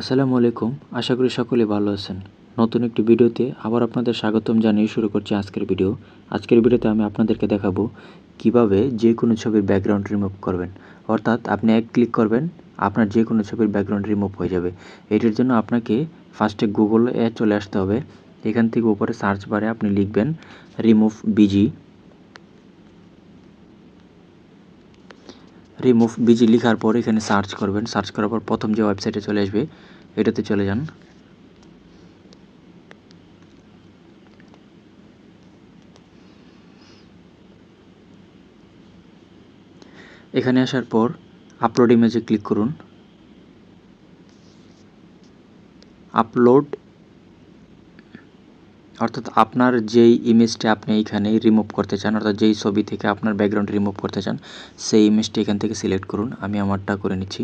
আসসালামু আলাইকুম। আশা করি সকলে ভালো আছেন। নতুন একটি ভিডিওতে আবার আপনাদের স্বাগতম জানিয়ে শুরু করছি আজকের ভিডিও। আজকের ভিডিওতে আমি আপনাদেরকে দেখাবো কীভাবে যে কোনো ছবির ব্যাকগ্রাউন্ড রিমুভ করবেন। অর্থাৎ আপনি এক ক্লিক করবেন, আপনার যে কোনো ছবির ব্যাকগ্রাউন্ড রিমুভ হয়ে যাবে। এটির জন্য আপনাকে ফার্স্টে গুগলে চলে আসতে হবে। এখান থেকে উপরে সার্চ বারে আপনি লিখবেন রিমুভ বিজি রিমুভ বিজি লেখার পর এখানে সার্চ করবেন। সার্চ করার পর প্রথম যে ওয়েবসাইটে চলে আসবে, এটাতে চলে যান। এখানে আসার পর আপলোড ইমেজে ক্লিক করুন। আপলোড অর্থাৎ আপনার যেই ইমেজটা আপনি এইখানে রিমুভ করতে চান, অর্থাৎ যেই ছবি থেকে আপনার ব্যাকগ্রাউন্ড রিমুভ করতে চান, সেই ইমেজটি এখান থেকে সিলেক্ট করুন। আমি আমারটা করে নিচ্ছি।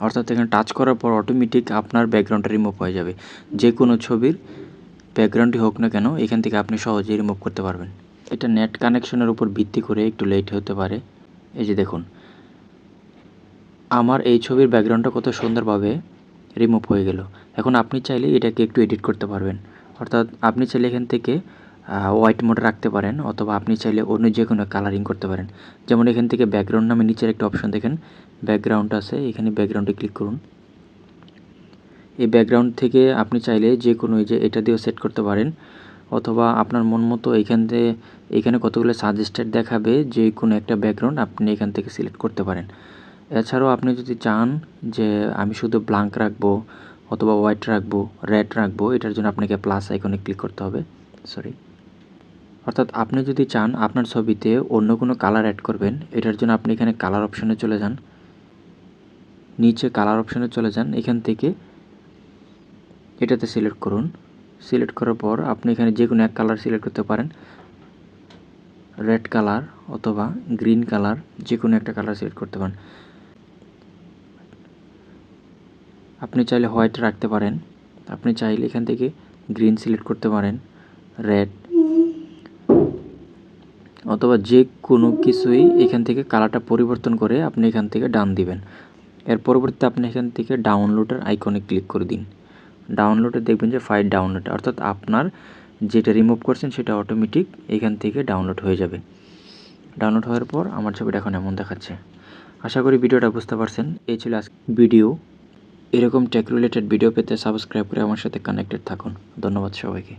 অর্থাৎ এখানে টাচ করার পর অটোমেটিক আপনার ব্যাকগ্রাউন্ডটা রিমুভ হয়ে যাবে। যে কোনো ছবির ব্যাকগ্রাউন্ডটি হোক না কেন, এখান থেকে আপনি সহজেই রিমুভ করতে পারবেন। এটা নেট কানেকশনের উপর ভিত্তি করে একটু লেট হতে পারে। এই যে দেখুন, আমার এই ছবির ব্যাকগ্রাউন্ডটা কত সুন্দরভাবে রিমুভ হয়ে গেল। এখন আপনি চাইলে এটাকে একটু এডিট করতে পারবেন। অর্থাৎ আপনি চাইলে এখান থেকে হোয়াইট মোড রাখতে পারেন অথবা আপনি চাইলে অন্য যে কোনো কালারিং করতে পারেন। যেমন এখান থেকে ব্যাকগ্রাউন্ড নামে নিচের একটা অপশন দেখেন। ব্যাকগ্রাউন্ড আছে, এখানে ব্যাকগ্রাউন্ডে ক্লিক করুন। এই ব্যাকগ্রাউন্ড থেকে আপনি চাইলে যে কোনো এই যে এটা দিয়েও সেট করতে পারেন। অথবা আপনার মন মতো এইখান থেকে, এখানে কতগুলো সাজেস্টেড দেখাবে যে কোনো একটা ব্যাকগ্রাউন্ড আপনি এখান থেকে সিলেক্ট করতে পারেন। এছাড়াও আপনি যদি চান যে আমি শুধু ব্লাঙ্ক রাখব অথবা হোয়াইট রাখব রেড রাখব, এটার জন্য আপনাকে প্লাস আইকনে ক্লিক করতে হবে সরি অর্থাৎ আপনি যদি চান আপনার ছবিতে অন্য কোনো কালার অ্যাড করবেন, এটার জন্য আপনি এখানে কালার অপশনে চলে যান। নিচে কালার অপশনে চলে যান, এখান থেকে এটাতে সিলেক্ট করুন। সিলেক্ট করার পর আপনি এখানে যে কোনো এক কালার সিলেক্ট করতে পারেন। রেড কালার অথবা গ্রিন কালার যে কোনো একটা কালার সিলেক্ট করতে পারেন। আপনি চাইলে হোয়াইট রাখতে পারেন। আপনি চাইলে এখান থেকে গ্রিন সিলেক্ট করতে পারেন। রেড। অথবা যে কোনো কিছুই এখান থেকে কালারটা পরিবর্তন করে আপনি এখান থেকে ডান দিবেন। এর পরবর্তীতে আপনি এখান থেকে ডাউনলোডের আইকনে ক্লিক করে দিন। ডাউনলোডে দেখবেন যে ফাইল ডাউনলোড, অর্থাৎ আপনার যেটা রিমুভ করছেন সেটা অটোমেটিক এখান থেকে ডাউনলোড হয়ে যাবে। ডাউনলোড হওয়ার পর আমার ছবিটা এখন এমন দেখাচ্ছে। আশা করি ভিডিওটা বুঝতে পারছেন। এই ছিল আজ ভিডিও। এরকম টেক রিলেটেড ভিডিও পেতে সাবস্ক্রাইব করে আমার সাথে কানেক্টেড থাকুন। ধন্যবাদ সবাইকে।